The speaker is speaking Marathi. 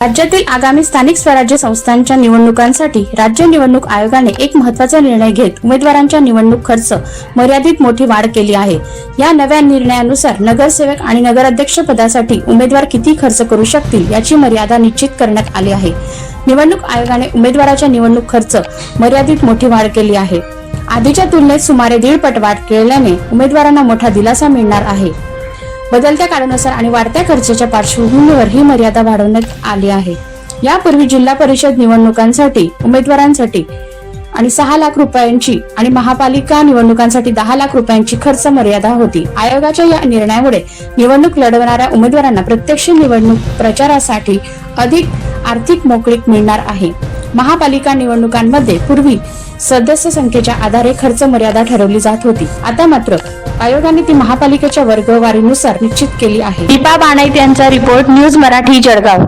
राज्यातील आगामी स्थानिक स्वराज्य संस्थांच्या निवडणुकांसाठी राज्य निवडणूक आयोगाने एक महत्त्वाचा निर्णय घेत उमेदवारांच्या निवडणूक खर्च मर्यादित मोठी वाढ केली आहे. या नव्या निर्णयानुसार नगरसेवक आणि नगराध्यक्ष पदासाठी उमेदवार किती खर्च करू शकतील याची मर्यादा निश्चित करण्यात आली आहे. निवडणूक आयोगाने उमेदवाराच्या निवडणूक खर्च मर्यादित मोठी वाढ केली आहे. आधीच्या तुलनेत सुमारे दीड पट वाढ केल्याने उमेदवारांना मोठा दिलासा मिळणार आहे. बदलत्या काळानुसार आणि वाढत्या खर्चाच्या पार्श्वभूमीवर ही मर्यादा वाढवण्यात आली आहे. यापूर्वी जिल्हा परिषद निवडणुकांसाठी उमेदवारांसाठी आणि सहा लाख रुपयांची आणि महापालिका निवडणुकांसाठी दहा लाख रुपयांची खर्च मर्यादा होती. आयोगाच्या या निर्णयामुळे निवडणूक लढवणाऱ्या उमेदवारांना प्रत्यक्ष निवडणूक प्रचारासाठी अधिक आर्थिक मोकळीक मिळणार आहे. महापालिका निवडणुकांमध्ये पूर्वी सदस्य संख्येच्या आधारे खर्च मर्यादा ठरवली जात होती. आता मात्र आयोगाने ती महापालिकेच्या वर्गवारीनुसार निश्चित केली आहे. दीपा बाणाईत यांचा रिपोर्ट न्यूज मराठी जळगाव.